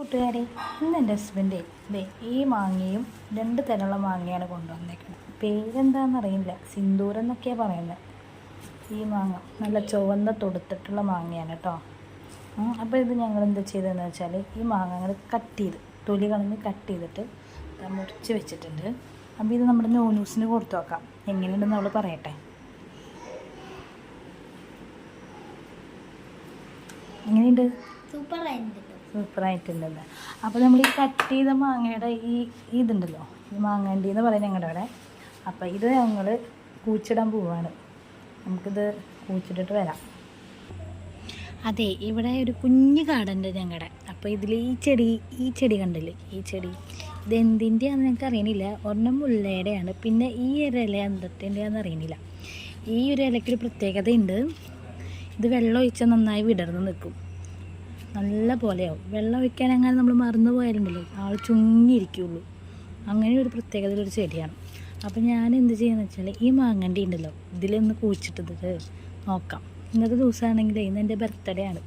കൂട്ടുകാരെ ഇന്ന് എന്റെ ഹസ്ബൻഡ് ദേ ഈ മാങ്ങയും രണ്ട് തരമുള്ള മാങ്ങയാണ് കൊണ്ടുവന്നേക്കുന്നത്. പേരെന്താണെന്ന് അറിയില്ല സിന്ദൂരം എന്നൊക്കെയാണ് പറയുന്നത് ഈ മാങ്ങ നല്ല ചുവന്ന തൊടുത്തിട്ടുള്ള മാങ്ങയാണ് കേട്ടോ അപ്പോൾ ഇത് ഞങ്ങൾ എന്താ ചെയ്തതെന്ന് വെച്ചാൽ ഈ മാങ്ങ അങ്ങനെ കട്ട് ചെയ്ത് തൊലി കളഞ്ഞ് കട്ട് ചെയ്തിട്ട് മുറിച്ച് വെച്ചിട്ടുണ്ട്. അപ്പോൾ ഇത് നമ്മുടെ നോനൂസിന് കൊടുത്തു നോക്കാം. എങ്ങനെയുണ്ടെന്ന് അവൾ പറയട്ടെ. എങ്ങനെയുണ്ട്? സൂപ്പർ ആയിട്ടുണ്ട് സൂപ്പറായിട്ടുണ്ടല്ലേ അപ്പോൾ നമ്മൾ ഈ കട്ട് ചെയ്ത മാങ്ങയുടെ ഈ ഇതുണ്ടല്ലോ ഈ മാങ്ങണ്ടി എന്ന് പറയും ഞങ്ങളുടെ അവിടെ. അപ്പോൾ ഇത് ഞങ്ങൾ കൂച്ചിടാൻ പോവാണ്. നമുക്കിത് കൂച്ചിട്ടിട്ട് വരാം. അതെ ഇവിടെ ഒരു കുഞ്ഞു കാടുണ്ട് ഞങ്ങളുടെ അപ്പോൾ ഇതിൽ ഈ ചെടി ഈ ചെടി കണ്ടില്ലേ? ഈ ചെടി. ഇത് എന്തിന്റെയാണെന്ന് ഞങ്ങൾക്ക് അറിയണില്ല. ഒരെണ്ണം മുല്ലയുടെയാണ് പിന്നെ ഈ ഒരു ഇല എന്തിന്റെയാണെന്ന് അറിയണില്ല. ഈ ഒരു ഇലയ്ക്കൊരു പ്രത്യേകതയുണ്ട്. ഇത് വെള്ളം ഒഴിച്ചാൽ നന്നായി വിടർന്ന് നിൽക്കും. നല്ല പോലെയാവും. വെള്ളം ഒഴിക്കാൻ അങ്ങനെ നമ്മൾ മറന്നു പോയാലുണ്ടല്ലോ ആൾ ചുങ്ങിയിരിക്കുള്ളൂ. അങ്ങനെ ഒരു പ്രത്യേകതയിലൊരു ചെടിയാണ്. അപ്പോൾ ഞാൻ എന്ത് ചെയ്യുന്നത് വെച്ചാൽ ഈ മാങ്ങണ്ടി ഉണ്ടല്ലോ ഇതിലൊന്ന് കുഴിച്ചിട്ടത് നോക്കാം. ഇന്നത്തെ ദിവസമാണെങ്കിൽ ഇന്ന് എന്റെ ബർത്ത്ഡേ ആണ്.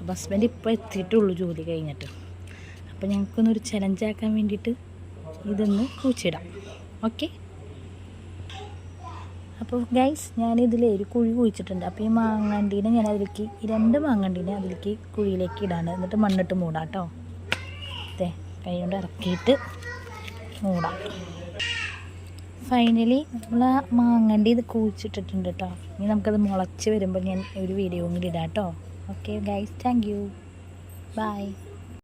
അപ്പോൾ ഹസ്ബൻഡ് ഇപ്പോൾ എത്തിയിട്ടുള്ളൂ ജോലി കഴിഞ്ഞിട്ട്. അപ്പോൾ ഞങ്ങൾക്കൊന്നൊരു ചലഞ്ചാക്കാൻ വേണ്ടിയിട്ട് ഇതൊന്ന് കുഴിച്ചിടാം. ഓക്കെ അപ്പോൾ ഗൈസ് ഞാനിതിൽ ഒരു കുഴി കുഴിച്ചിട്ടുണ്ട്. അപ്പോൾ ഈ മാങ്ങണ്ടീനെ ഞാൻ അതിലേക്ക് ഈ രണ്ട് മാങ്ങണ്ടീനെ അതിലേക്ക് കുഴിയിലേക്ക് ഇടാണ്. എന്നിട്ട് മണ്ണിട്ട് മൂടാം കേട്ടോ അതെ കൈ കൊണ്ട് ഇറക്കിയിട്ട് മൂടാം. ഫൈനലി നമ്മൾ ആ മാങ്ങണ്ടി ഇത് കുഴിച്ചിട്ടിട്ടുണ്ട് കേട്ടോ ഇനി നമുക്കത് മുളച്ച് വരുമ്പോൾ ഞാൻ ഒരു വീഡിയോ കൂടി ഇടാം കേട്ടോ okay guys thank you bye